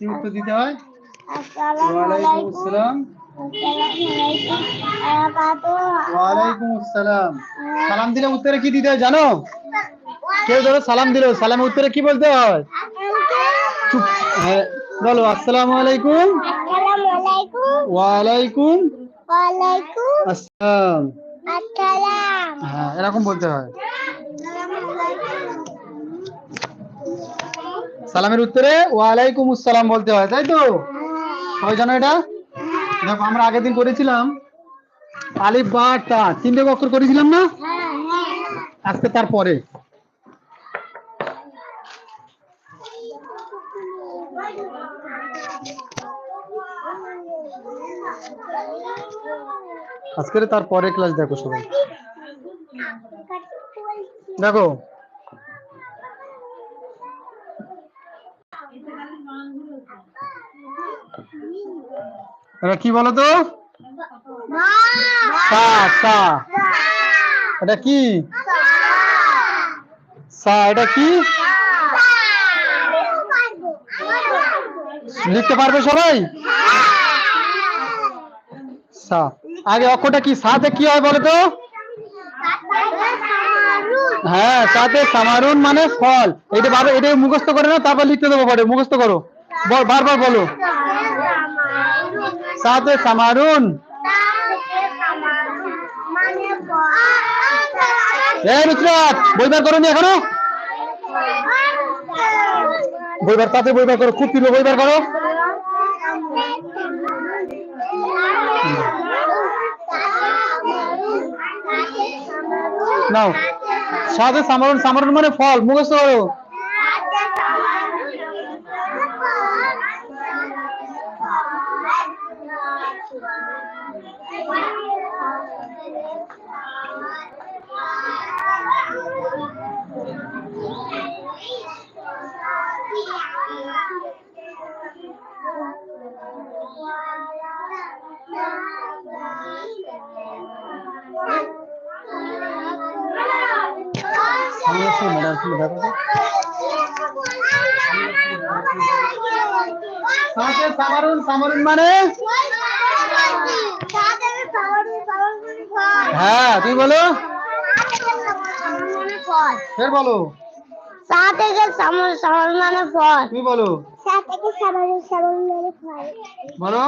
কি উত্তর দিতে হয়? ওয়ালাইকুম আসসালাম ওয়ালাইকুম আসসালাম। সালাম দিলে উত্তরে কি দিতে হয় জানো? কেউ ধরো সালাম দিল সালামের উত্তরে কি বলতে হয়? হ্যাঁ বলো আসসালামু আলাইকুম ওয়ালাইকুম। আসসালাম। হ্যাঁ এরকম বলতে হয়। সালামের উত্তরে ওয়ালাইকুম আসসালাম বলতে হয়, তাই তো? সবাই জানো এটা? দেখো, আমরা আগের দিন করেছিলাম আলিফ বা তা তিনটে অক্ষর করেছিলাম না? আজকে তারপরে আজকের তারপরে ক্লাস দেখো সবাই। দেখো এটা কি বলো তো সা। এটা কি? সা, এটা কি? লিখতে পারবে সবাই? সা। আগে অক্ষরটা কি? সাথে কি হয় বলো তো হ্যাঁ সাথে সামারুন মানে ফল। এটা এটা মুখস্থ করে না, তারপর লিখতে দেবো পরে। মুখস্থ করো। বারবার বলো। সাথে সামারুন। নুসরাত বই বার করো এখনও? বই বার তাতে বই বার করো, খুব প্রিয় বই বার করো। নাও, সাথে সামারুন সামারুন মানে ফল, মুখস্থ করো। দেখো তো। সাথে সামারুন সামারুন মানে? হ্যাঁ তুমি বলো। ফের বলো। মানে ফল মানে ফল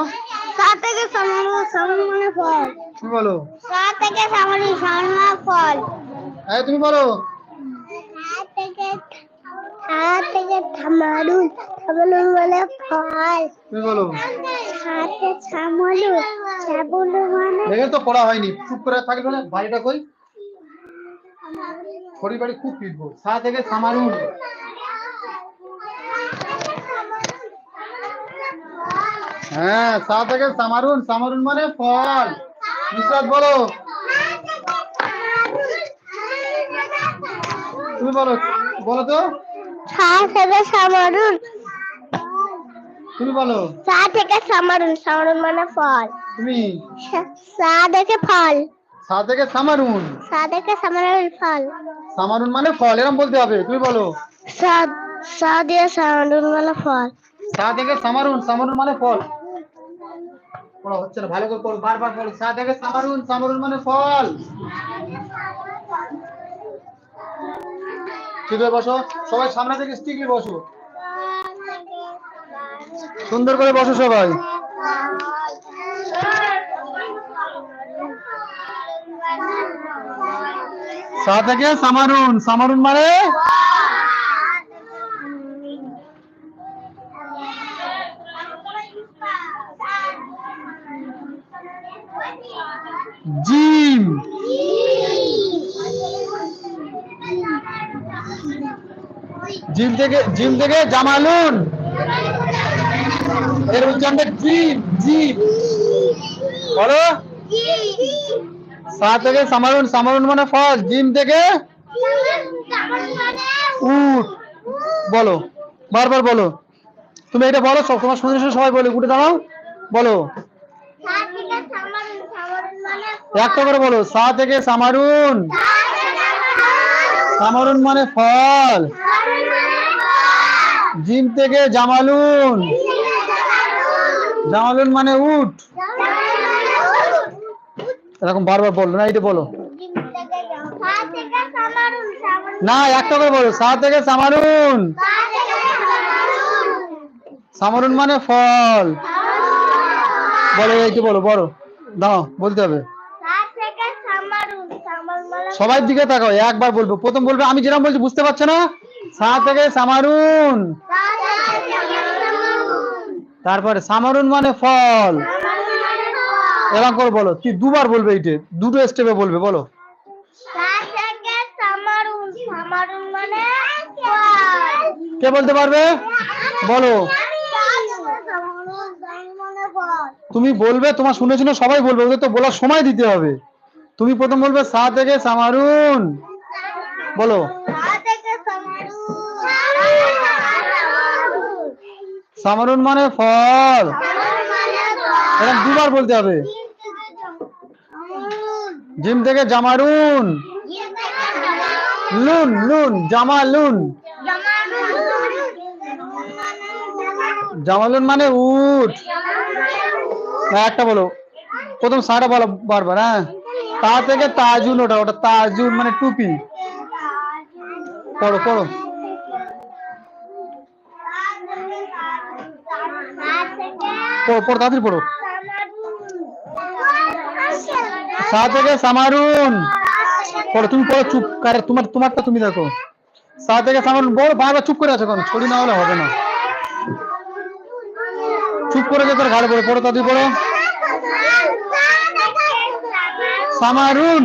মানে ফল মানে ফল। হ্যাঁ তুমি বলো। সা থেকে মানে ফল। তুমি বলো। ছাবলু মানে দেখে তো পড়া হয়নি। চুপ করে থাকবে না বাড়িটা কই? খড়ি বাড়ি খুব পিটবো সা থেকে হ্যাঁ সা থেকে সামারুন সামারুন মানে ফল। নুসরাত বলো। তুমি বলো বলো তো। সামারুন তুমি বলো। সা থেকে সামারুন সামারুন মানে ফল। তুমি? সা থেকে ফল। সা থেকে সামারুন সা থেকে সামারুন ফল। সামারুন মানে ফল এরকম বলতে হবে তুমি বলো। সা সা দিয়ে সামারুন মানে ফল। সা থেকে সামারুন সামারুন মানে ফল। পড়া হচ্ছে না ভালো করে পড়ো বারবার পড়ো সা থেকে সামারুন সামারুন মানে ফল। ঠিক বসো? সবাই সামনে থেকে স্টিকলি বসো। সুন্দর করে বসো সবাই। সা থেকে সামারুন। সামারুন মানে? জিম। জিম থেকে জিম থেকে জামালুন। এর উচ্চারণটা জিম জিম। বলো। সা থেকে সামারুন সামারুন মানে ফল জিম থেকে উট বলো, বারবার বলো। তুমি এটা বলো, সব তোমার শুনে সবাই বলো, উঠে দাঁড়াও, বলো। একটা করে বলো, সা থেকে সামারুন। সামারুন মানে ফল। জিম থেকে জামালুন। জামালুন মানে উট এরকম বারবার বলো, না এইটা বলো। না, একটা করে বলো, সা থেকে সামারুন। সামারুন মানে ফল। বলো এইটা বলো বলো। দাও, বলতে হবে। সবাই দিকে তাকাও, একবার বলব। প্রথম বলবে, আমি যেরকম বলছি, বুঝতে পারছ না? সা থেকে সামারুন। তারপরে সামারুন মানে ফল। এরকম করে বলো তুই দুবার বলবে এইটে? দুটো স্টেপে বলবে বলো। মানে কে বলতে পারবে? বলো। তুমি বলবে তোমার শুনে শুনে সবাই বলবে ওদের তো বলার সময় দিতে হবে। তুমি প্রথম বলবে সা থেকে সামারুন। বলো। সামারুন মানে ফল। এরকম দুবার বলতে হবে। জিম থেকে জামারুন। লুন লুন জামালুন। জামালুন মানে উট। হ্যাঁ, একটা বলো। প্রথম সাটা বলো বারবার হ্যাঁ। তা থেকে তাজুন ওটা ওটা তাজুন মানে টুপি। পড়ো পড়ো। তাড়াতাড়ি পড়ো। থেকে সামারুন। পড়ো, তুমি পড়ো, চুপ কারে, তোমার, তোমারটা তুমি দেখো। সা থেকে সামারুন বড় বারবার চুপ করে আছো কেন? ছড়ি না হলে হবে না। চুপ করে যে তোর ঘাড়ে পড়ো পড়ো, তাড়াতাড়ি পড়ো। সামারুন।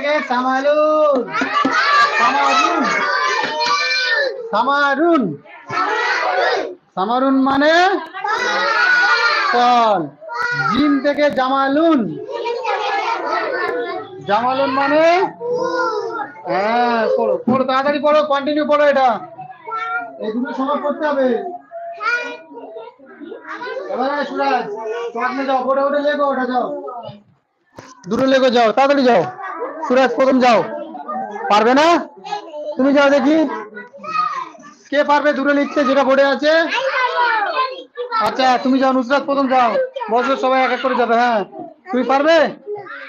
থেকে সামারুন সামারুন সামারুন সামারুন মানে ফল জিম থেকে জামালুন। জামালুন মানে? হ্যাঁ পড়ো পড়ো, তাড়াতাড়ি পড়ো কন্টিনিউ পড়ো এটা। এই দুটো সময় পড়তে হবে। দূরে লেগো যাও, তাড়াতাড়ি যাও। সুরাজ, প্রথম যাও। পারবে না? তুমি যাও দেখি। কে পারবে? দূরে লিখতে যেটা বোর্ডে আছে। আচ্ছা তুমি যাও, নুসরাত, প্রথম যাও। বসে সবাই এক এক করে যাবে হ্যাঁ। তুমি পারবে?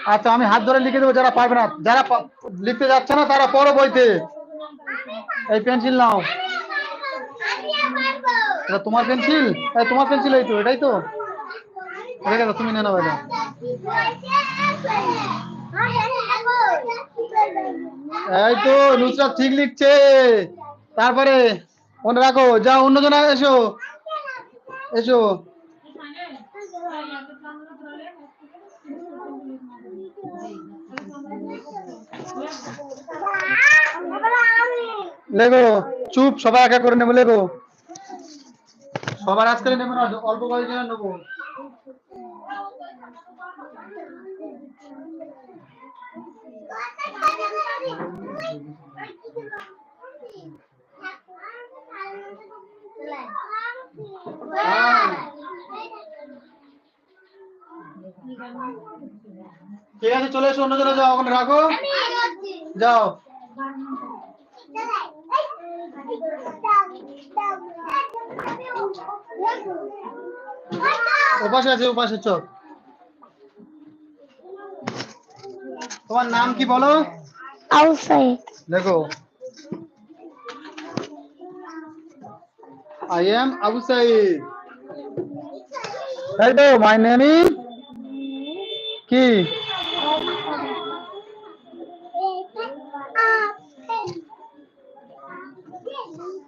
আচ্ছা আমি হাত ধরে লিখে দেবো, যারা পারবে না। যারা লিখতে যাচ্ছে না, তারা পড়ো বইতে। এই পেন্সিল নাও। এটা তোমার পেন্সিল? এই তোমার পেন্সিল, এই তো, এটাই তো। রেখে দাও, তুমি নিয়ে নাও এই তো, নুসরাত ঠিক লিখছে। তারপরে, মনে রাখো যা অন্যজন এসো। এসো। লেগো চুপ, সবাই একা করে নেব লেগো সবার আজকে নেব না, অল্প কয়েকজন নেব। ঠিক আছে চলে এসো অন্যজনে যাও ওখানে রাখো। যাও। ওপাশে আছে ওপাশে চল। তোমার নাম কি বলো? দেখো আই এম আবু সাইদ তাই তো মাই নেম কি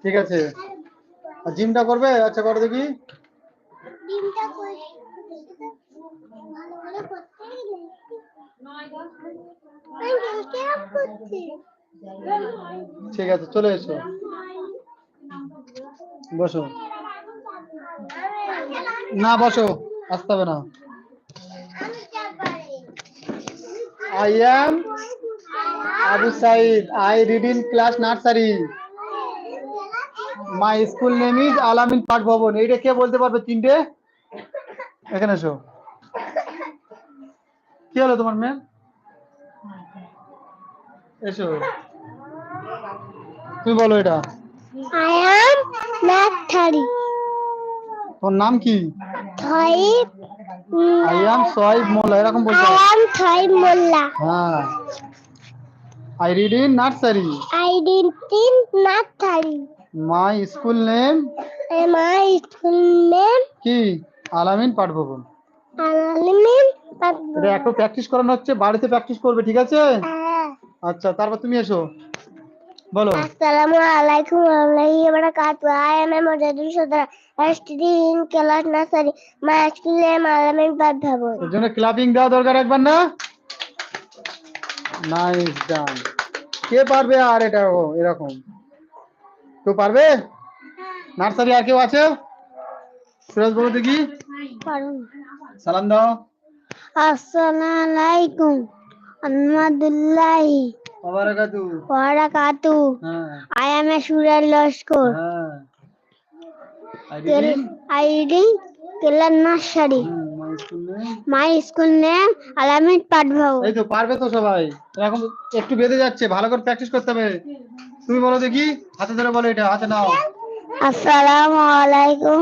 ঠিক আছে। জিমটা করবে? আচ্ছা করো দেখি। জিমটা করি ঠিক আছে, চলে এসো। বসো। না, বসো, আসতে হবে না। I am Abu Saeed I read in class nursery my school name is Alamin Path Bhavan এইটা কে বলতে পারবে তিনটে? এখানে এসো। কি হলো তোমার ম্যাম এসো। তুমি বলো এটা। আই অ্যাম নাথারি তোর নাম কি? থয়েব আই সোয়াইব মোল্লা এরকম বলতে আই অ্যাম থয়েব মোল্লা হ্যাঁ। I read in nursery I did nursery my school name my school name কি? আলামিন পাঠ ভবন। আলামিন এটা একটু প্র্যাকটিস করানো হচ্ছে বাড়িতে প্র্যাকটিস করবে ঠিক আছে? আচ্ছা তারপর তুমি এসো। বলো। আসসালামু আলাইকুম ওয়ালাহি ওয়া বারাকাতু I am Mujaddid Sadar STD in class nursery my school name Alamin এর জন্য ক্লাপিং দেওয়া দরকার একবার না? নাইস ডান কে পারবে আর এটা এরকম? কেউ পারবে? নার্সারি আর কেউ আছে? সুরজ বলো দেখি। সালাম দাও। আসসালামু আলাইকুম আহমদুল্লাহি হ্যাঁ। আই এম এ সুরের লস্কর হ্যাঁ। I reading nursery. My school name Alamin Bhavan এই তো পারবে তো সবাই। এখন একটু বেঁধে যাচ্ছে ভালো করে প্র্যাকটিস করতে হবে। তুমি বলো দেখি হাতে ধরে বলো এটা হাতে নাও। আসসালামু আলাইকুম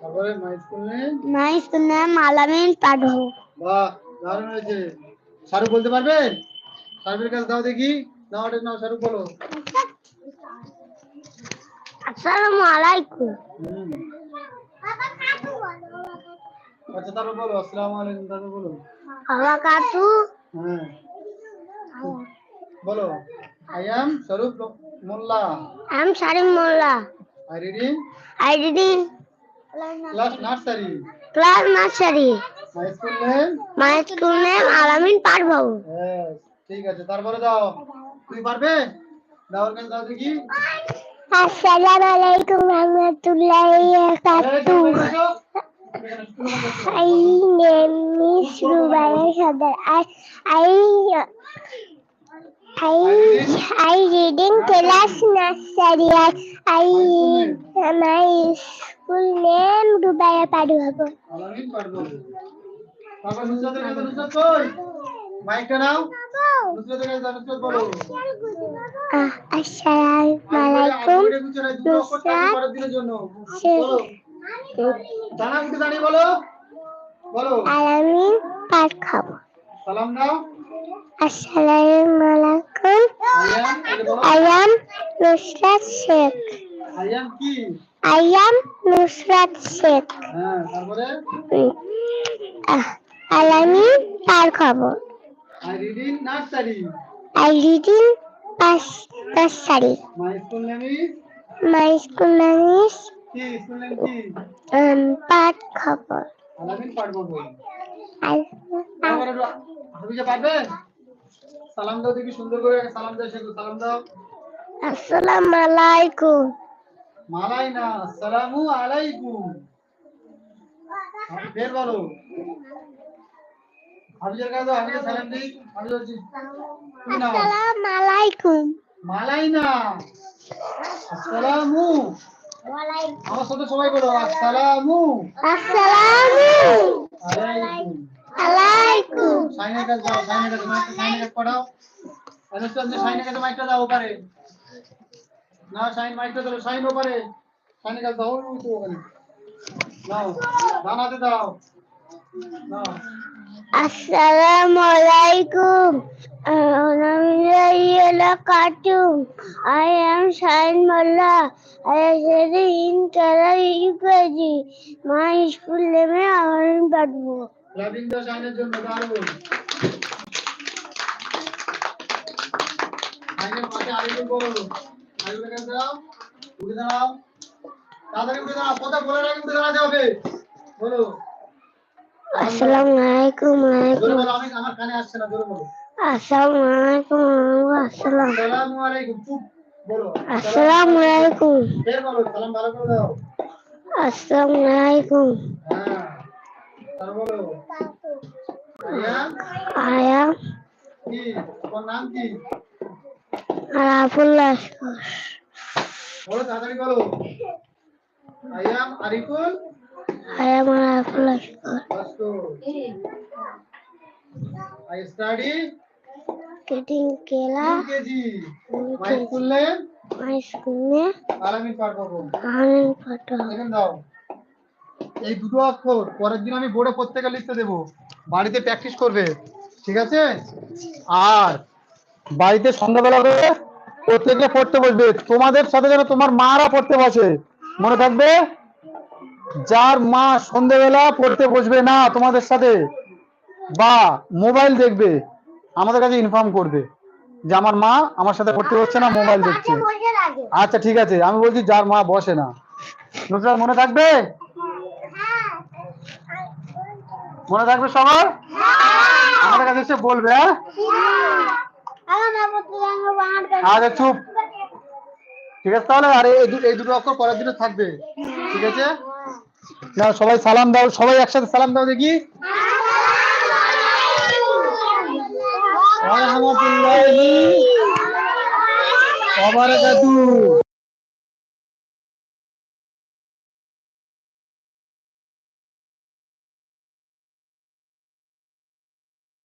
তারপরে my school name my school name Alamin Path Bhavan বাহ দারুণ হয়েছে। শাহরুখ বলতে পারবে শাহরুখের কাছে দাও দেখি। নাও ওটা নাও শাহরুখ বলো। আসসালামু আলাইকুম। আচ্ছা তারপর বলো আসসালামু আলাইকুম তারপর বলো। হ্যাঁ। বলো। I am Swarup Molla I am Sharim Molla I reading I reading class nursery class nursery my school name my school name Alamin হ্যাঁ ঠিক আছে তারপরে দাও। তুমি পারবে? দাও দাও দেখি। আসসালামু আলাইকুম রহমতুল্লাহি ওয়া বারাকাতুহু এসো। My name is Sadar. I I I I reading class nursery. I, I my school name Rubaya নুসরাতের কাছে নুসরাত কই মাইকটা নাও নুসরাতের কাছে দাও, নুসরাত. সালাম নাও Assalamualaikum. আয়াম Nusrat Sheikh. আয়াম কি? am Nusrat Sheikh. হ্যাঁ তারপরে? আহ, আলামিন তার খবর। I reading nursery. I reading pass nursery. My school name is my school name is কি স্কুল নেম কি? পাঠ খবর। আলামিন পারব বই। আই- তারপরে হাবিজা সালাম দাও দেখি সুন্দর করে সালাম দাও শেখো সালাম দাও। আসসালামু আলাইকুম মালাই না আসসালামু আলাইকুম ফের বলো হাবিজার কাছে দাও সালাম দিই। হাবিজা জি আসসালামু আলাইকুম মালাই না আসসালামু। আমার সাথে সবাই বলো আসসালামু। আসসালামু। আলাইকুম। আলাইকুম। সাইনের কাছে দাও সাইনের কাছে মাইকটা সাইনের কাছে পড়াও অনুষ্ঠান যে সাইনের কাছে মাইকটা দাও ওপারে। না সাইন মাইকটা দাও সাইন ওপারে। সাইনের কাছে দাও ওই তো ওখানে নাও দানাতে দাও। নাও। আসসালামু আলাইকুম। কাটুম I am Shahin Mullah. I study in Kerala UKG. My school name is Alan Badbu. ক্লাবিং দাও শাইনের জন্য দারুণ শাইনের পাশে আরেকজন বলো আরেকজন কাছে দাও উঠে দাঁড়াও তাড়াতাড়ি উঠে দাঁড়াও কথা বলে রাখি উঠে দাঁড়াতে হবে বলো আসসালামু আলাইকুম জোরে আলাইকুম বলো আমি আমার কানে আসছে না জোরে বলো আসসালামু আলাইকুম আসসালাম আসসালামু আলাইকুম চুপ বলো আসসালামু আলাইকুম ফের বলো সালাম ভালো করে দাও আসসালামু আলাইকুম হ্যাঁ তার বলো ভাইয়া আয়া। নাম কি লস্কর বলো তাড়াতাড়ি বলো আরিফুল লস্কর কেটিং কেলা মাই স্কুলে আলামিন এখানে দাও। এই দুটো অক্ষর পরের দিন আমি বোর্ডে প্রত্যেকে লিখতে দেবো। বাড়িতে প্র্যাকটিস করবে ঠিক আছে? আর বাড়িতে সন্ধ্যাবেলা করে প্রত্যেকে পড়তে বসবে। তোমাদের সাথে যেন তোমার মারা পড়তে বসে। মনে থাকবে? যার মা সন্ধ্যেবেলা পড়তে বসবে না তোমাদের সাথে বা মোবাইল দেখবে আমাদের কাছে ইনফর্ম করবে যে আমার মা আমার সাথে পড়তে হচ্ছে না মোবাইল দেখছে। আচ্ছা ঠিক আছে। আমি বলছি যার মা বসে না। মনে থাকবে? মনে থাকবে সবার? আমাদের কাছে এসে বলবে হ্যাঁ? আচ্ছা চুপ। ঠিক আছে তাহলে? আর এই দুটো অক্ষর পরের দিনে থাকবে। ঠিক আছে? না সবাই সালাম দাও সবাই একসাথে সালাম দাও দেখি। রহমতুল্লাহি ওয়া বারাকাতুহু